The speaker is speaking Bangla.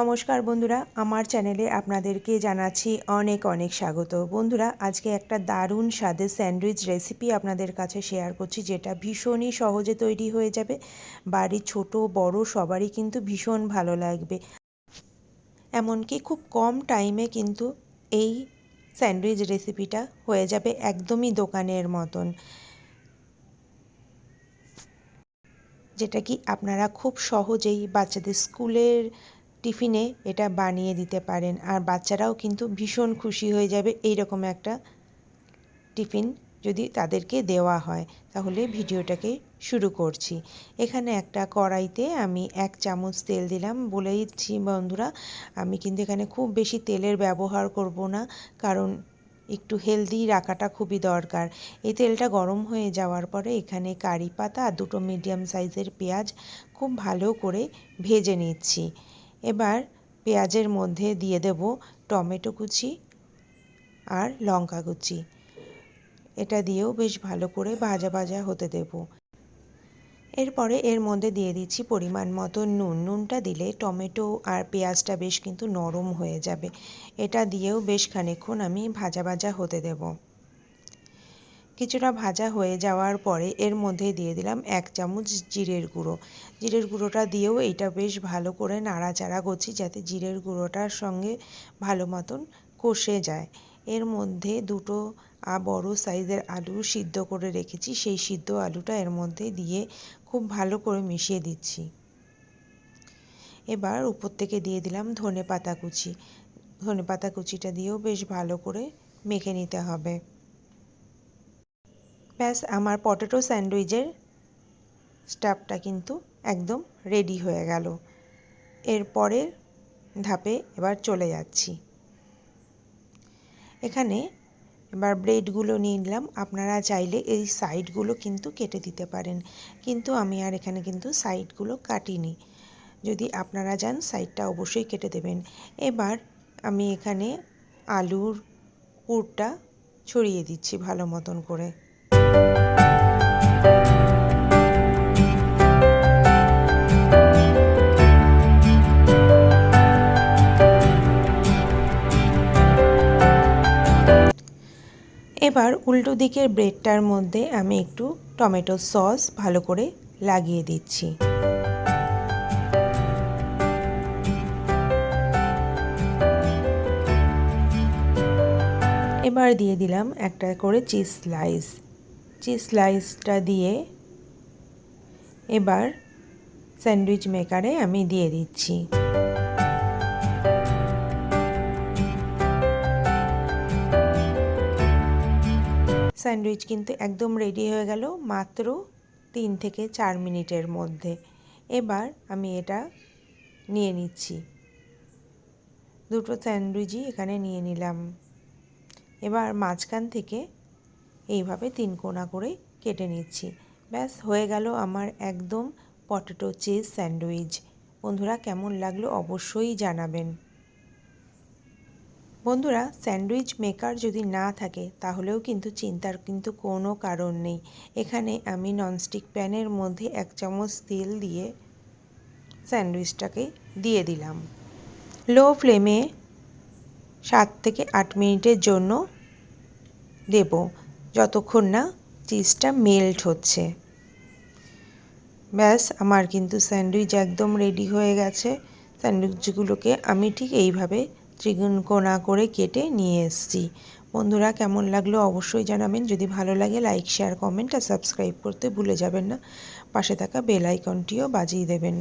নমস্কার বন্ধুরা, আমার চ্যানেলে আপনাদেরকে জানাচ্ছি অনেক অনেক স্বাগত। বন্ধুরা, আজকে একটা দারুণ স্বাদের স্যান্ডউইচ রেসিপি আপনাদের কাছে শেয়ার করছি, যেটা ভীষণই সহজে তৈরি হয়ে যাবে। বাড়ির ছোট, বড় সবারই কিন্তু ভীষণ ভালো লাগবে। এমনকি খুব কম টাইমে কিন্তু এই স্যান্ডউইচ রেসিপিটা হয়ে যাবে একদমই দোকানের মতন। যেটা কি আপনারা খুব সহজেই বাচ্চাদের স্কুলের টিফিনে এটা বানিয়ে দিতে পারেন। আর বাচ্চারাও কিন্তু ভীষণ খুশি হয়ে যাবে এই রকম একটা টিফিন যদি তাদেরকে দেওয়া হয়। তাহলে ভিডিওটাকে শুরু করছি। এখানে একটা কড়াইতে আমি এক চামচ তেল দিলাম। বলেইছি বন্ধুরা, আমি কিন্তু এখানে খুব বেশি তেলের ব্যবহার করব না, কারণ একটু হেলদি রাখাটা খুবই দরকার। এই তেলটা গরম হয়ে যাওয়ার পরে এখানে কারি পাতা দুটো মিডিয়াম সাইজের পেঁয়াজ খুব ভালো করে ভেজে নিচ্ছি। এবার পেঁয়াজের মধ্যে দিয়ে দেব টমেটো কুচি আর লঙ্কা কুচি। এটা দিয়েও বেশ ভালো করে ভাজা ভাজা হতে দেব। এরপরে এর মধ্যে দিয়ে দিচ্ছি পরিমাণ মতো নুন। নুনটা দিলে টমেটো আর পেঁয়াজটা বেশ কিন্তু নরম হয়ে যাবে। এটা দিয়েও বেশ খানিক্ষণ আমি ভাজা ভাজা হতে দেবো। কিছুটা ভাজা হয়ে যাওয়ার পরে এর মধ্যে দিয়ে দিলাম এক চামচ জিরের গুঁড়ো। জিরের গুঁড়োটা দিয়েও এইটা বেশ ভালো করে নাড়াচাড়া করছি যাতে জিরের গুঁড়োটার সঙ্গে ভালো মতন কষে যায়। এর মধ্যে দুটো বড় সাইজের আলু সিদ্ধ করে রেখেছি। সেই সিদ্ধ আলুটা এর মধ্যে দিয়ে খুব ভালো করে মিশিয়ে দিচ্ছি। এবার উপর থেকে দিয়ে দিলাম ধনে পাতা কুচি। ধনে পাতা কুচিটা দিয়েও বেশ ভালো করে মেখে নিতে হবে। ব্যাস, আমার পটেটো স্যান্ডউইচের স্টাফটা কিন্তু একদম রেডি হয়ে গেল। এরপরের ধাপে এবার চলে যাচ্ছি। এখানে এবার ব্রেডগুলো নিয়ে নিলাম। আপনারা চাইলে এই সাইডগুলো কিন্তু কেটে দিতে পারেন। কিন্তু আমি আর এখানে কিন্তু সাইডগুলো কাটিনি। যদি আপনারা যান, সাইডটা অবশ্যই কেটে দেবেন। এবার আমি এখানে আলুর পুরটা ছড়িয়ে দিচ্ছি ভালো মতন করে। এবার উল্টো দিকের ব্রেডটার মধ্যে আমি একটু টমেটো সস ভালো করে লাগিয়ে দিচ্ছি। এবার দিয়ে দিলাম একটা করে চিজ স্লাইস। চিজ স্লাইসটা দিয়ে এবার স্যান্ডউইচ মেকারে আমি দিয়ে দিচ্ছি। স্যান্ডউইচ কিন্তু একদম রেডি হয়ে গেল মাত্র তিন থেকে চার মিনিটের মধ্যে। এবার আমি এটা নিয়ে নিচ্ছি। দুটো স্যান্ডউইচই এখানে নিয়ে নিলাম। এবার মাঝখান থেকে এইভাবে তিন কোনা করে কেটে নিচ্ছি। ব্যাস, হয়ে গেল আমার একদম পটেটো চিজ স্যান্ডউইচ। বন্ধুরা, কেমন লাগল অবশ্যই জানাবেন। বন্ধুরা, স্যান্ডউইচ মেকার যদি না থাকে, তাহলেও কিন্তু চিন্তার কিন্তু কোনো কারণ নেই। এখানে আমি ননস্টিক প্যানের মধ্যে এক চামচ তেল দিয়ে স্যান্ডউইচটাকে দিয়ে দিলাম। লো ফ্লেমে সাত থেকে আট মিনিটের জন্য দেব। যতক্ষণ না চিজটা মেল্ট হচ্ছে। ব্যাস, আমার কিন্তু স্যান্ডউইচ একদম রেডি হয়ে গেছে। স্যান্ডউইচগুলোকে আমি ঠিক এইভাবে ত্রিগুণ করে কেটে নিয়ে এসেছি। বন্ধুরা, কেমন লাগল অবশ্যই জানাবেন। যদি ভালো লাগে লাইক শেয়ার কমেন্ট আর সাবস্ক্রাইব করতে ভুলে যাবেন না। পাশে থাকা বেল আইকনটিও বাজিয়ে দেবেন।